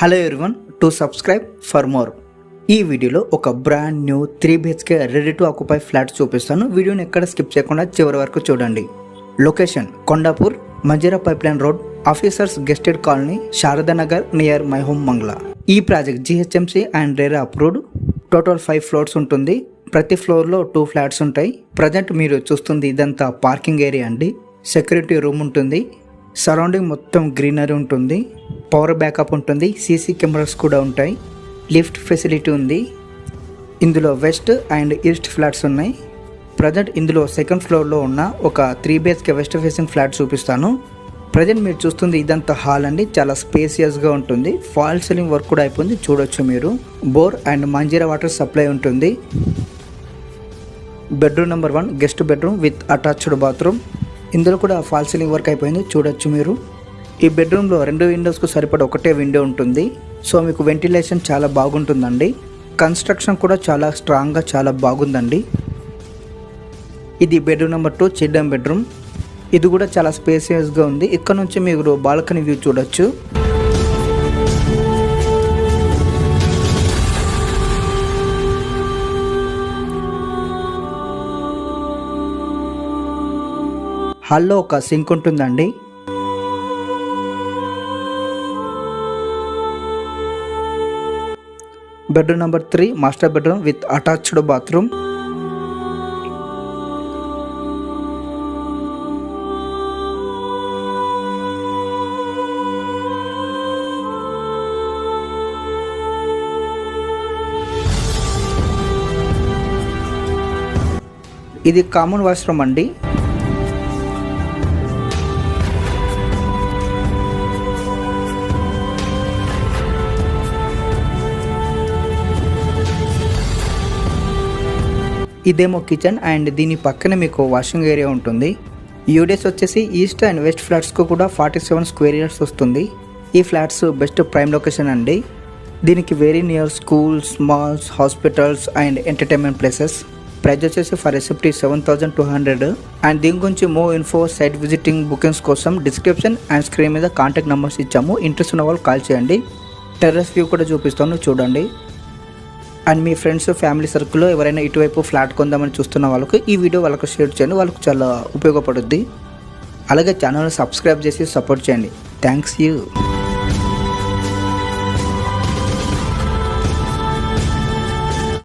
Hello everyone to subscribe for more ఈ వీడియోలో ఒక brand new three BHK ready to occupy flat చూపిస్తాను. వీడియోని ఎక్కడ స్కిప్ చేయకుండా చివరి వరకు చూడండి. Location Kondapur Manjeera pipeline road officers gazetted colony Sharadanagar near my home Mangala ఈ project GHMC and RERA approved total five floors ఉంటుంది. ప్రతి ఫ్లోర్లో టూ ఫ్లాట్స్ ఉంటాయి. ప్రజెంట్ మీరు చూస్తుంది ఇదంతా పార్కింగ్ ఏరియా అండి. సెక్యూరిటీ రూమ్ ఉంటుంది. సరౌండింగ్ మొత్తం గ్రీనరీ ఉంటుంది. పవర్ బ్యాకప్ ఉంటుంది సీసీ కెమెరాస్ కూడా ఉంటాయి. లిఫ్ట్ ఫెసిలిటీ ఉంది. ఇందులో వెస్ట్ అండ్ ఈస్ట్ ఫ్లాట్స్ ఉన్నాయి. ప్రజెంట్ ఇందులో సెకండ్ ఫ్లోర్లో ఉన్న ఒక three BHK west facing flat చూపిస్తాను. ప్రజెంట్ మీరు చూస్తుంది ఇదంతా హాల్ అండి. చాలా స్పేసియస్గా ఉంటుంది. ఫాల్ సీలింగ్ వర్క్ కూడా అయిపోయింది. చూడొచ్చు మీరు. Bore and Manjeera water supply ఉంటుంది. Bedroom number one guest bedroom with attached bathroom ఇందులో కూడా ఫాల్ సీలింగ్ వర్క్ అయిపోయింది. చూడొచ్చు మీరు. ఈ బెడ్రూమ్లో రెండు విండోస్కు సరిపడ ఒకటే విండో ఉంటుంది. సో మీకు వెంటిలేషన్ చాలా బాగుంటుందండి. కన్స్ట్రక్షన్ కూడా చాలా స్ట్రాంగ్గా చాలా బాగుందండి. ఇది bedroom number two children bedroom. ఇది కూడా చాలా స్పేసియస్గా ఉంది. ఇక్కడ నుంచి మీరు బాల్కనీ వ్యూ చూడొచ్చు. హాల్లో ఒక సింక్ ఉంటుందండి. Bedroom number three master bedroom with attached bathroom ఇది కామన్ వాష్రూమ్ అండి. ఇదేమో కిచెన్ అండ్ దీని పక్కనే మీకు వాషింగ్ ఏరియా ఉంటుంది. యూడేస్ వచ్చేసి ఈస్ట్ అండ్ వెస్ట్ ఫ్లాట్స్కు కూడా ఫార్టీ సెవెన్ స్క్వేర్ ఇయర్స్ వస్తుంది. ఈ ఫ్లాట్స్ బెస్ట్ ప్రైమ్ లొకేషన్ అండి. దీనికి very near schools malls hospitals and entertainment places price వచ్చేసి for రెసిప్టీ seven thousand two hundred and దీని గురించి more info site visiting bookings కోసం డిస్క్రిప్షన్ అండ్ స్క్రీన్ మీద contact numbers ఇచ్చాము. ఇంట్రెస్ట్ ఉన్న వాళ్ళు కాల్ చేయండి. టెర్రస్ వ్యూ కూడా చూపిస్తాను చూడండి. అండ్ మీ ఫ్రెండ్స్ ఫ్యామిలీ సర్కిల్లో ఎవరైనా ఇటువైపు ఫ్లాట్ కొందామని చూస్తున్న వాళ్ళకు ఈ వీడియో వాళ్ళకు షేర్ చేయండి. వాళ్ళకు చాలా ఉపయోగపడుద్ది. అలాగే ఛానల్ని సబ్స్క్రైబ్ చేసి సపోర్ట్ చేయండి. Thanks you.